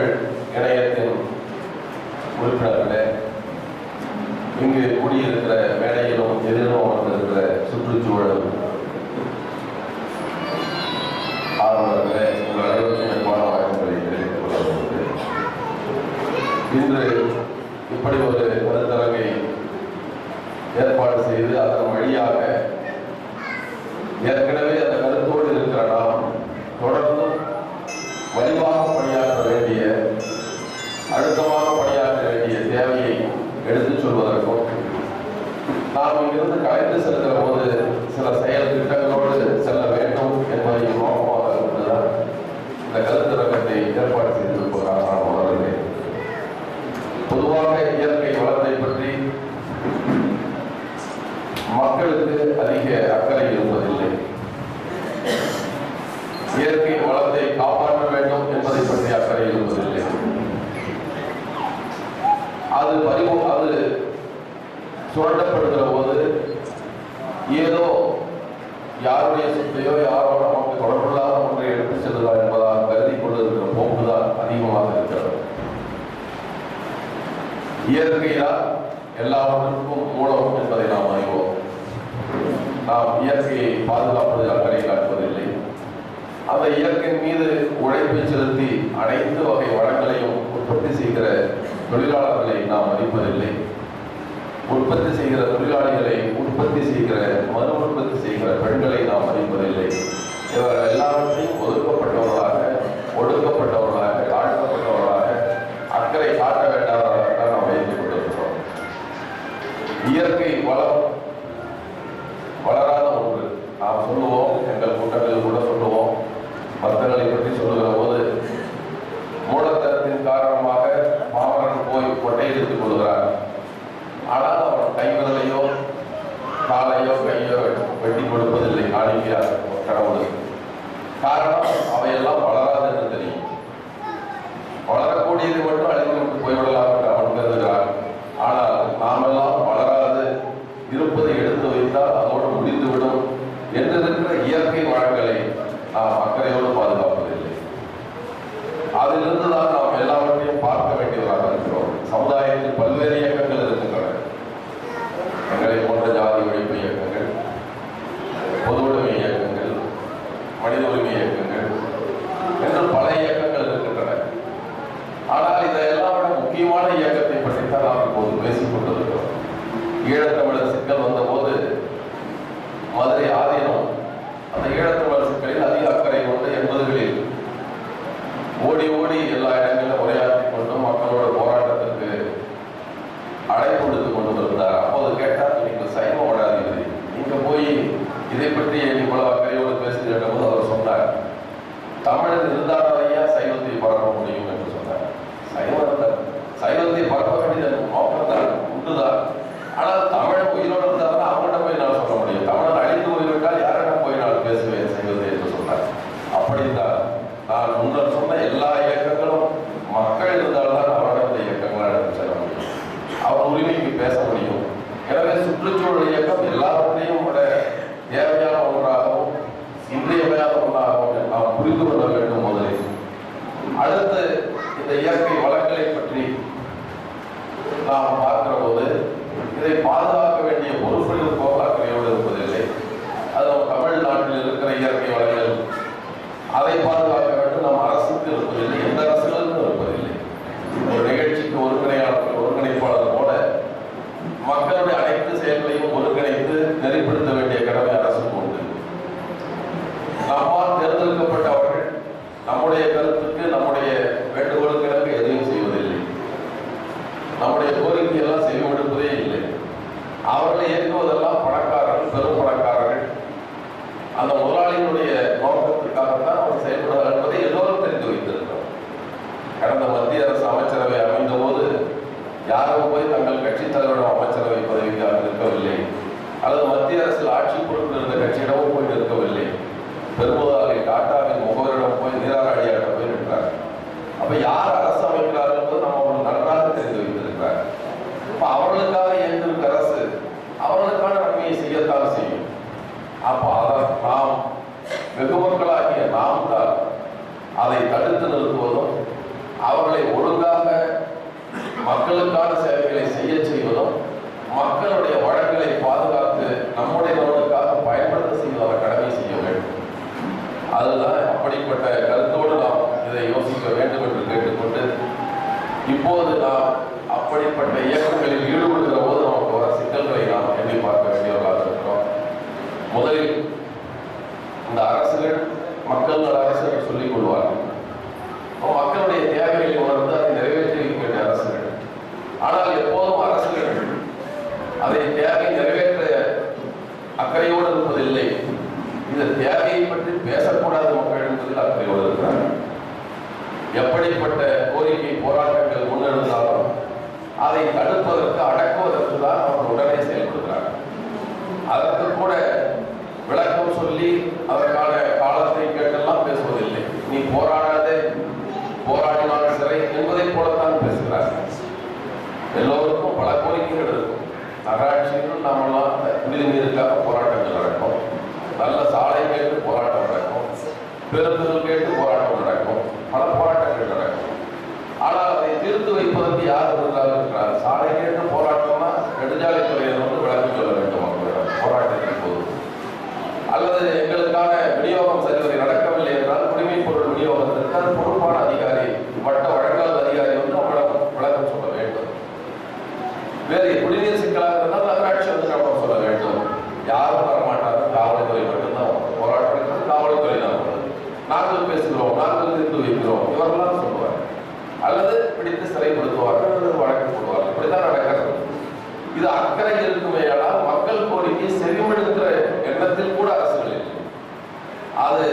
மக்கள் இணையத்தின் உறுப்பினர்களே இங்கு கூடியிருக்கிற மேடையிலும் எதிரும் அமர்ந்திருக்கிற சுற்றுச்சூழல் ஆர்வலர்களே உங்கள் அனைவருக்கும் எவ்வாறு வழக்கங்களை தெரிவித்துக் கொள்ள இன்று இப்படி ஒரு கருத்தரங்கை ஏற்பாடு செய்து அதன் வழியாக ஏற்கனவே அந்த கருத்தோடு இருக்கிற நாம் தொடர்ந்தும் வலிவாக பணியாற்ற வேண்டிய அழுத்தமாக பணியாற்ற வேண்டிய தேவையை எடுத்துச் சொல்வதற்கும் நாம் இங்கிருந்து கலைந்து செல்கிற போது சில செயல் திட்டங்களோடு செல்ல வேண்டும் என்பதையும் நோக்கமாக கொண்டுதான் இந்த கருத்தரங்கத்தை ஏற்பாடு செய்திருப்பதாக நான் உணர்கிறேன் பொதுவாக இயற்கை வளத்தை பற்றி மக்களுக்கு அதிக அக்கறை இருப்பதில்லை இயற்கை வளத்தை காப்பாற்ற வேண்டும் என்பதை பற்றி அக்கறை இருப்பதில்லை அது பறிவு அது சுரண்டப்படுகிற போது ஏதோ யாருடைய சொத்தையோ யாரோ நமக்கு தொடர்பில்லாத ஒன்றை எடுத்து செல்லலாம் என்பதால் கருதி கொண்டிருக்கிற போக்குதான் அதிகமாக இருக்கிறது. இயற்கையால் எல்லாவற்றுக்கும் மூலம் என்பதை நாம் அறிவோம். நாம் இயற்கையை பாதுகாப்பது அக்கறை காட்டுவதில்லை. அந்த இயற்கையின் மீது உழைப்பை செலுத்தி அனைத்து வகை வளங்களையும் உற்பத்தி செய்கிற தொழிலாளர்களை நாம் மதிப்பதில்லை. உற்பத்தி செய்கிற தொழிலாளிகளை உற்பத்தி செய்கிற மறு உற்பத்தி செய்கிற பெண்களை நாம் மதிப்பதில்லை. இவர்கள் எல்லாவற்றையும் ஒதுக்கப்பட்டவர்களாக ஒடுக்கப்பட்டவர்களாக தாழ்த்தப்பட்டவர்களாக அக்கறை காட்ட வேண்டாதவர்களாக நாம் வைத்துக் கொண்டிருக்கிறோம். இயற்கை வளம் வளராத ஒன்று. நாம் சொல்லுவோம் எங்கள் கூட்டங்களில் கூட சொல்லுவோம் மத்தங்களை பற்றி சொல்லுகிற போது மூடத்தனத்தின் காரணமாக மாமரன் போய் கொட்டையெடுத்துக் கொள்கிறார் ஆனால் அவர் கைவிரலையோ காலையோ கையோ வெட்டி கொடுப்பதில்லை. காணிக்கையாக கடவுளுக்கு காரணம் அவையெல்லாம் வளராது என்று தெரியும். வளரக்கூடியது மட்டும் அழிந்து விட்டு போய்விடலாம் என்று அவன் கருதுகிறான் ஆனால் நாமெல்லாம் வளராது இருப்பதை எடுத்து வைத்தால் அதோடு முடிந்துவிடும் என்று இருக்கிற இயற்கை வளங்களை நாம் அக்கறையோடு பாதுகாப்பதில்லை அதிலிருந்து தான் நாம் எல்லாவற்றையும் பார்க்க வேண்டியவராக இருக்கிறோம் சமுதாயத்தில் பல்வேறு இயக்கங்கள் இருக்கின்றன எங்களை போன்ற ஜாதி ஒழிப்பு இயக்கங்கள் பொது உடைமை இயக்கங்கள் மனித உரிமை இயக்கங்கள் என்று பல இயக்கங்கள் இருக்கின்றன ஆனால் இதையெல்லாம் விட முக்கியமான இயக்கத்தை பற்றித்தான் நாம் இப்போது பேசிக் கொண்டிருக்கிறோம் ஈழத்தமிழர் சிக்கல் வந்தபோது மதுரை ஆதீனம் அந்த ஈழத்தமிழர் சிக்கலில் அதிக அக்கறை கொண்டு எண்பதுகளில் ஓடி ஓடி எல்லா இடங்களிலும் உரையாற்றி கொண்டு மக்களோட போராட்டத்திற்கு அழைப்பு கொண்டு இருந்தார் அப்போது கேட்டார் நீங்கள் சைவ ஓடாதீர்கள் இங்க போய் இதை பற்றி இவ்வளவு அக்கறையோடு பேசுகிற அவர் சொன்னார். தமிழர் இருந்தால் அல்லது மத்திய அரசில் ஆட்சி பொறுப்பில் இருந்த கட்சியிடமும் போய் நிற்கவில்லை. பெரும்புதாரி டாட்டாவின் முகவரிடம் போய் நீராடியாட்ட போய் நின்றார் அப்ப யார் அரசு அமைக்கிறார் என்பது நம்ம அவர்கள் நன்றாக தெரிந்து வைத்திருக்கிறார். அப்ப அவர்களுக்காக இயங்கிருக்க அரசு அவர்களுக்கான நன்மையை செய்யத்தான் செய்யும். அப்ப அதான் நாம் வெகு மக்களாகிய நாம் தான் அதை தடுத்து நிறுத்துவதும் அவர்களை ஒழுங்காக மக்களுக்கான சேவை போது நாம் அப்படிப்பட்ட இயக்கங்களில் ஈடுபடுகிற போது நமக்கு வர சிக்கல்களை நாம் எண்ணி பார்க்க வேண்டியவர்களாக இருக்கிறோம். முதலில் இந்த அரசுகள் மக்கள் நல அரசு சொல்லிக் கொள்வார்கள். மக்களுடைய தேவைகளை உணர்ந்து அதை நிறைவேற்றி வேண்டிய அரசுகள். ஆனால் எப்போதும் அரசுகள் அதை தேவை நிறைவேற்ற அக்கறையோடு இருப்பதில்லை. இந்த தேவையை பற்றி பேசக்கூடாத மக்கள் என்பதில் அக்கறையோடு இருக்கிறார்கள். எப்படிப்பட்ட கோரிக்கை போராட்டங்கள் முன்னெடுத்தாலும் அதை தடுப்பதற்கு அடக்குவதற்கு தான் அவர் உடனே செயல்படுகிறார்கள் அதற்கு கூட விளக்கம் சொல்லி அதற்கான காலத்தை கேட்டெல்லாம் பேசுவதில்லை. நீ போராடாதே போராடினால் சிறை என்பதை போலத்தான் பேசுகிறார்கள் எல்லோருக்கும் பல கோரிக்கைகள் இருக்கும். நகராட்சியிலும் நாமெல்லாம் குடிநீருக்காக போராட்டங்கள் நடக்கும். நல்ல சாலை கேட்டு போராட்டம் நடக்கும். பேருந்துகள் கேட்டு போராட்டம் நடக்கும் பல போராட்டங்கள் நடக்கும் ஆனால் அதை தீர்த்து வைப்பதற்கு யார் இருந்தாலும் என்றால் சாலை கேட்டு போராட்டம்னா நெடுஞ்சாலைத்துறையினர் வந்து விளக்கம் சொல்ல வேண்டும் அவர்களிடம் போராட்டத்தின் போது அல்லது எங்களுக்கான விநியோகம் சரிவரை நடக்கவில்லை என்றால் குடிமைப் பொருள் விநியோகத்திற்கு அது பொறுப்பான அதிகாரி வட்ட வழங்கல் அதிகாரி வந்து அவரிடம் விளக்கம் சொல்ல வேண்டும் வேறு குடிநீர் சிக்கலாக இருந்தால் நகராட்சி வந்து நம்ம சொல்ல வேண்டும் யாரும் வரமாட்டாங்க காவல்துறை மட்டும்தான் வரும். போராட்டத்துக்கு காவல்துறை தான் வருது. நாங்கள் பேசுகிறோம் நாங்கள் தீர்த்து வைக்கிறோம் இவரெல்லாம் சொல்லுவார் அல்லது பிடித்து சிறைப்படுத்துவார்கள் அல்லது வழக்கு போடுவார்கள் இப்படிதான் நடக்கிறது இது அக்கறை இருக்குமேயானால் மக்கள் கோரிக்கை செவிமடுக்கிற எண்ணத்தில் கூட அரசுகள் இல்லை அது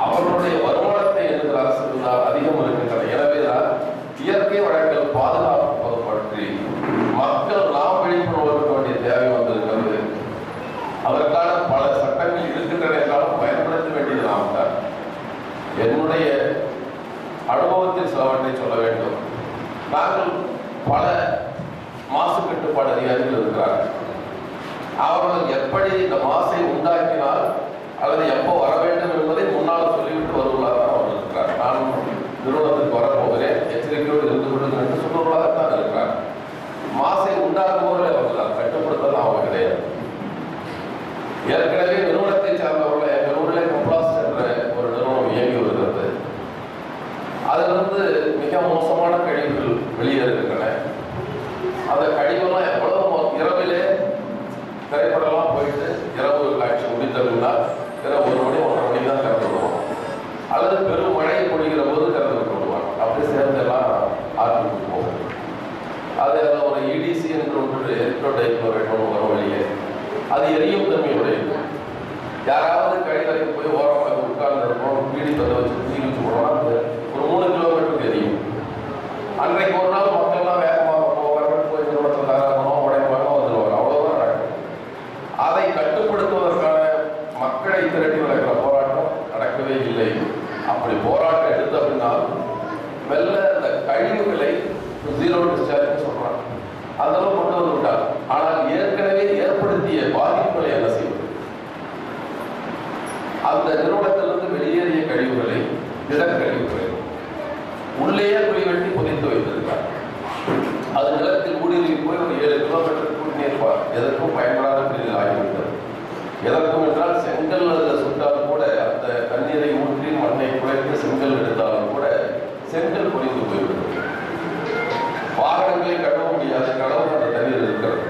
அவர்களுடைய வருமானத்தை என்கிற அரசுகள் தான் அதிகம் இருக்கின்றன எனவேதான் இயற்கை வளங்கள் பாதுகாப்பது பற்றி மக்கள் நாம் விழிப்புணர்வு இருக்க வேண்டிய தேவை வந்திருக்கிறது அதற்கான பல சட்டங்கள் இருக்கின்றன என்றாலும் பயன்படுத்த வேண்டியது நாம் தான் என்னுடைய அனுபவத்தில் சிலவற்றை சொல்ல வேண்டும் நாங்கள் பல மாசு கட்டுப்பாடு அதிகாரிகள் இருக்கிறார்கள் அவர்கள் எப்படி இந்த மாசை உண்டாக்கினால் அல்லது எப்போ வர வேண்டும் என்பதை முன்னால் சொல்லிவிட்டு வருவதாக அவர்கள் இருக்கிறார் நான் நிறுவனத்துக்கு வரப்போகிறேன் எச்சரிக்கையோடு இருந்து கொள்ளுங்கள் என்று சொல்லுவதாகத்தான் இருக்கிறார் மாசை உண்டாக்குபவர்கள் அவர்கள் தான் கட்டுப்படுத்தலாம் அவங்க கிடையாது ஏற்கனவே நிறுவனத்தை சார்ந்தவர்கள் எங்கள் ஊரில் கம்ப்ளாஸ் என்ற ஒரு நிறுவனம் இயங்கி வருகிறது அதிலிருந்து மிக மோசமான கழிவுகள் வெளியேறுகின்றன அந்த கழிவெல்லாம் எவ்வளவு இரவிலே திரைப்படம்லாம் போயிட்டு இரவு காட்சி முடிந்த இரவு ஒரு மணி ஒன்றரை மணி தான் திறந்து விடுவோம் அல்லது பெரும் மழை பொழிகிற போது திறந்து விட்டு விடுவாங்க. அப்படி சேர்ந்து எல்லாம் ஆற்றுக்கு போகும். அது அதில் ஒரு இடிசி என்று ஒன்று எலக்ட்ரோடைக்ளோரைட் வர வழியே. அது எரியும் தன்மையுடையது. யாராவது கழிவறைக்கு போய் ஓரமாக உட்கார்ந்து இருப்போம் பீடி பற்ற வச்சு தீ வச்சு போனோம்னா அது ஒரு மூணு கிலோமீட்டருக்கு எரியும் அன்றைக்கு ஒரு நாள் மக்கள்லாம் வேகமாக போவார்கள் போய் நிறுவனத்தில் தகராறணும் உடைப்பாங்க வந்துடுவாங்க அவ்வளோதான் நடக்கும் அதை கட்டுப்படுத்துவதற்கான மக்களை திரட்டி நடக்கிற போராட்டம் நடக்கவே இல்லை அப்படி போராட்டம் எடுத்த பின்னால் மெல்ல இந்த கழிவுகளை ஜீரோ டிஸ்சார்ஜ் சொல்றாங்க அதெல்லாம் கொண்டு வந்து விட்டாங்க ஆனால் ஏற்கனவே ஏற்படுத்திய பாதிப்புகளை என்ன செய்வது அந்த நிறுவனத்திலிருந்து வெளியேறிய கழிவுகளை நிலக்கழிவு உள்ளேயே குழி வெட்டி புதைத்து வைத்திருப்பார். அது நிலத்தில் ஊடுருவி போய் ஒரு ஏழு கிலோமீட்டர் குடிநீர் எதற்கும் பயன்படாத குடிநீர் ஆகிவிட்டது. எதற்கும் என்றால் செங்கல் அதில் சுட்டாலும் கூட அந்த தண்ணீரை ஊற்றி மண்ணை குழைத்து செங்கல் எடுத்தாலும் கூட செங்கல் பொழிந்து போய்விடும். வாகனங்களை கட்ட முடியாத. கடவுள் அந்த தண்ணீர் இருக்கிறது.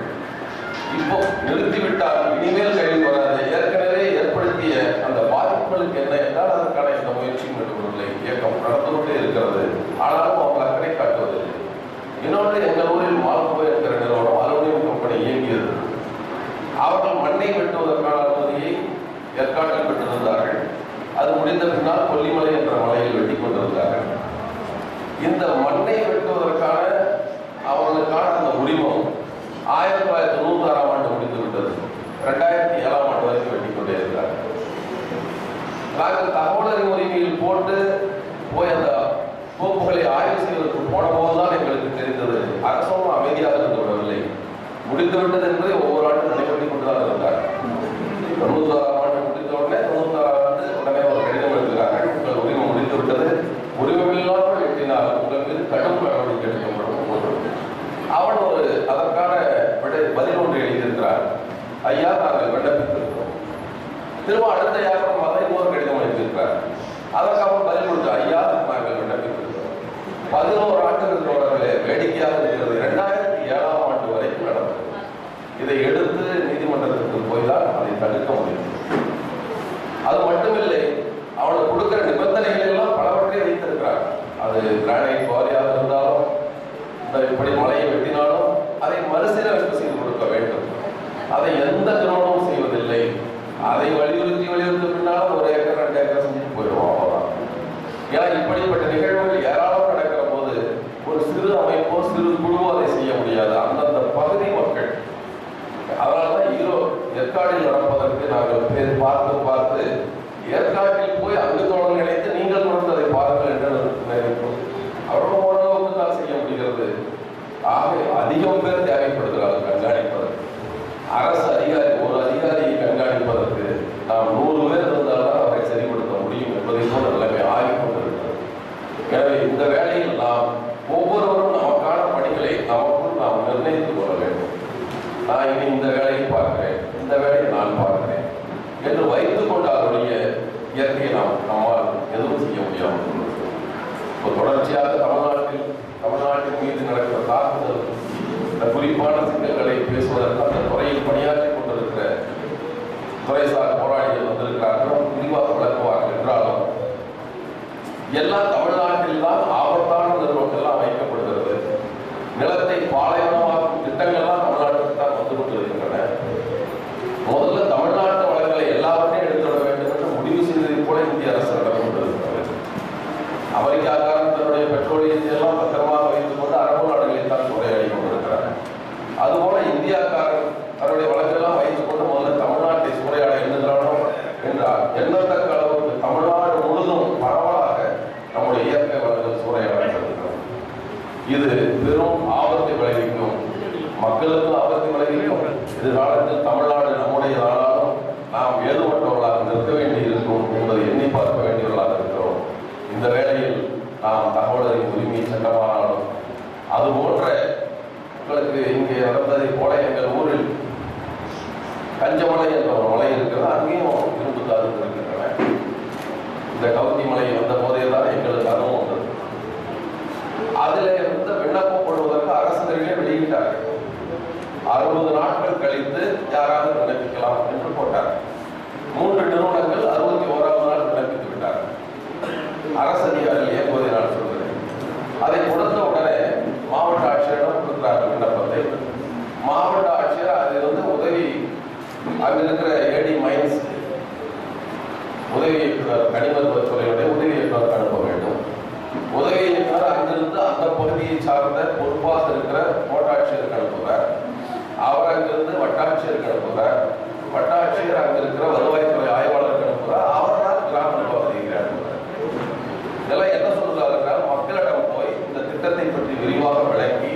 இப்போ நிறுத்திவிட்டால் இனிமேல் கழிவு வராது ஏற்கனவே ஏற்படுத்திய அந்த பாதிப்புகளுக்கு என்ன என்றால் அதற்கான இந்த முயற்சியும் எடுக்கவில்லை இயக்கம் நடந்து கொண்டே இருக்கிறது ஆனாலும் அவங்க அக்கறை காட்டுவதில்லை இன்னொன்று எங்கள் ஊரில் மால்கோ என்கிற நிறுவனம் அலுமினியம் கம்பெனி இயங்கியது. அவர்கள் மண்ணை வெட்டுவதற்கான அனுமதியை ஏற்காட்டில் பெற்றிருந்தார்கள். அது முடிந்த பின்னால் கொல்லிமலை என்ற மலையில் வெட்டி கொண்டிருந்தார்கள் இந்த மண்ணை வெட்டுவதற்கான அவர்களுக்கான அந்த உரிமம் ஆயிரத்தி தொள்ளாயிரத்தி தொண்ணூத்தி ஆறாம் ஆண்டு முடிந்து விட்டது ரெண்டாயிரத்தி ஏழாம் ஆண்டு வரைக்கும் வெட்டி கொண்டே இருக்கிறார் நாங்கள் தகவல் அறிவு உரிமையில் போட்டு போய் அந்த கோப்புகளை ஆய்வு செய்வதற்கு போன போதுதான் எங்களுக்கு தெரிந்தது அரசும் அமைதியாக இருந்து விடவில்லை முடிந்து விட்டது என்பதை ஒவ்வொரு ஆண்டும் நினைவுபடுத்திக் கொண்டுதான் இருந்தார் தொண்ணூத்தி ஆறாம் ஆண்டு முடிந்த உடனே தொண்ணூத்தி ஆறாம் ஆண்டு உடனே ஒரு கடிதம் எழுதுகிறார்கள் உங்கள் உரிமை முடிந்து விட்டது உரிமமில்லாமல் எட்டினால் உங்கள் மீது கடும் நடவடிக்கை எடுக்கப்படும் அவன் ஒரு அதற்கான விடை பதில் ஒன்று எழுதியிருக்கிறார் ஐயா நாங்கள் விண்ணப்பித்திருக்கிறோம் திரும்ப அடுத்த யாரும் அதை இன்னொரு கடிதம் எழுதியிருக்கிறார் அதற்கு அவன் பதில் கொடுத்த ஐயா நாங்கள் விண்ணப்பித்திருக்கிறோம் பதினோரு ஆண்டுகள் தொடர்களே வேடிக்கையாக இருக்கிறது இரண்டாயிரம் ஏழாம் ஆண்டு வரைக்கும் நடந்தது இதை எடுத்து நீதிமன்றத்திற்கு போய்தான் அதை தடுக்க முடியும். அது மட்டுமில்லை அவனுக்கு கொடுக்கிற நிபந்தனைகள் எல்லாம் பலவற்றை வைத்திருக்கிறார் அது கிரானைட் குவாரியாக இருந்தாலும் இந்த இப்படி மலையை வெட்டினாலும் அதை மறுசீரமைப்பு செய்து கொடுக்க வேண்டும். அதை எந்த நிறுவனமும் செய்வதில்லை. அதை வலியுறுத்தி வலியுறுத்தி பின்னாலும் ஒரு ஏக்கர் ரெண்டு ஏக்கர் செஞ்சு போயிடுவோம் அவ்வளவுதான். ஏன்னா இப்படிப்பட்ட நிகழ்வு ஏராளம் நடக்கிற போது ஒரு சிறு அமைப்போ சிறு குழுவோ அதை செய்ய முடியாது அந்தந்த பகுதி மக்கள் அதனாலதான் ஈரோ ஏற்காடில் நடப்பதற்கு நாங்கள் பேர் பார்த்து பார்த்து ஏற்காட்டில் போய் அங்கு தோழல் நினைத்து நீங்கள் தொடர்ந்து அதை பாருங்கள் என்று நினைப்போம் அவர்களும் ஓரளவுக்கு தான் செய்ய முடிகிறது ஆக அதிகம் பேர் தேவைப்படுகிறார்கள் கண்காணிப்பதற்கு அரசு அதிகாரி ஒரு அதிகாரியை கண்காணிப்பதற்கு நாம் நூறு பேர் இருந்தால்தான் அவரை சரிப்படுத்த முடியும் என்பதை போல நிலைமை ஆகிக்கொண்டிருக்கிறது எனவே இந்த வேளையில் நாம் ஒவ்வொருவரும் நமக்கான பணிகளை நமக்குள் நாம் நிர்ணயித்துக் கொள்ள வேண்டும். நான் இனி இந்த வேலையை பார்க்கிறேன் இந்த வேலையை நான் பார்க்கிறேன் என்று வைத்துக் கொண்டாலுடைய இயற்கையை நாம் நம்மால் எதுவும் செய்ய முடியாமல் இப்போ தொடர்ச்சியாக தமிழ்நாட்டில் தமிழ்நாட்டின் மீது நடக்கிற தாக்குதல் இந்த குறிப்பான சிக்கல்களை பேசுவதற்கு அந்த துறையில் பணியாற்றி கொண்டிருக்கிற துறைசார் போராளிகள் வந்திருக்கிறார்கள் விரிவாக விளக்குவார்கள் என்றாலும் எல்லாம் தமிழ்நாட்டில் தான் కూడా వైకప్పుడు மக்களுக்கு ஆபத்தை விளைவிக்கும் எதிர்காலத்தில் தமிழ்நாடு நம்முடைய ஆனாலும் நாம் ஏதுபட்டவர்களாக நிற்க வேண்டி இருக்கும் என்பதை எண்ணி பார்க்க வேண்டியவர்களாக இருக்கிறோம். இந்த வேளையில் நாம் தகவலரின் உரிமை சட்டமானாலும் அது போன்ற உங்களுக்கு இங்கே நடந்ததை போல எங்கள் ஊரில் கஞ்சமலை என்ற ஒரு மலை இருக்கிறது. அங்கேயும் இரும்பு தாதுகள் இருக்கின்றன. இந்த கவுதி மலை வந்த போதே தான் எங்களுக்கு அனுபவம் வந்தது. அதில் இருந்து விண்ணப்பப்படுவதற்கு அரசு அரசுகளே வெளியிட்டார்கள். அறுபது நாட்கள் கழித்து யாராவது விண்ணப்பிக்கலாம் என்று போட்டார். மூன்று நிறுவனங்கள் அறுபத்தி ஓராவது நாள் விண்ணப்பித்து விட்டார்கள் அரசு அதிகாரிகள் இயக்குவதை நான் சொல்கிறேன். அதை கொடுத்த உடனே மாவட்ட ஆட்சியரிடம் கொடுக்கிறார்கள் விண்ணப்பத்தை. மாவட்ட ஆட்சியர் அதில் வந்து உதவி அங்க இருக்கிற ஏடி மைன்ஸ் உதவி இயக்குனர் கனிமத்துவ துறையுடைய உதவி இயக்குனர் அனுப்ப வேண்டும். உதவி இயக்குனர் அங்கிருந்து அந்த பகுதியை சார்ந்த பொறுப்பாக இருக்கிற அங்கிருந்து வட்டாட்சியருக்கு அனுப்புகிறார் வட்டாட்சியர் அங்க இருக்கிற வருவாய்த்துறை ஆய்வாளருக்கு அனுப்புகிறார் அவர் தான் கிராம நிர்வாகத்தை இதெல்லாம் என்ன சொல்றாருன்னா மக்களிடம் போய் இந்த திட்டத்தை பற்றி விரிவாக விளக்கி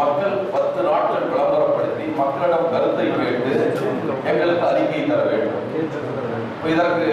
மக்கள் பத்து நாட்கள் விளம்பரப்படுத்தி மக்களிடம் கருத்தை கேட்டு எங்களுக்கு அறிக்கை தர வேண்டும். இதற்கு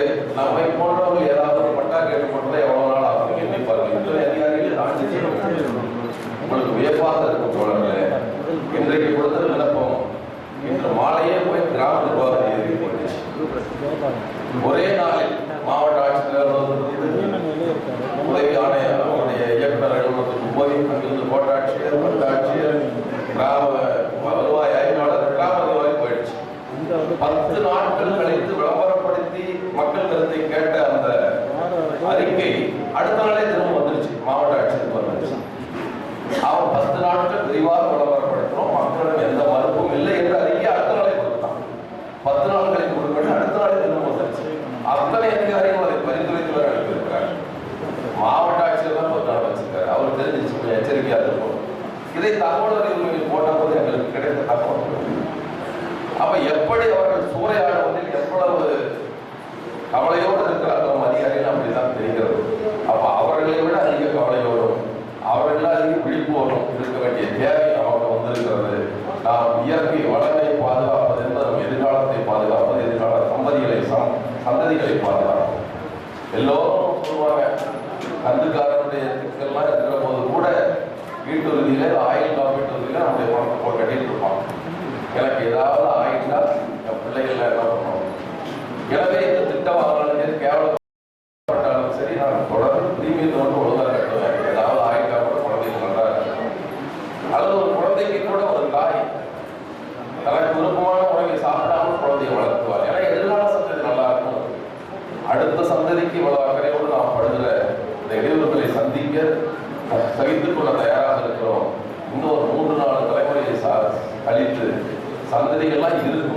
சந்ததிகள்லாம் இருக்குமா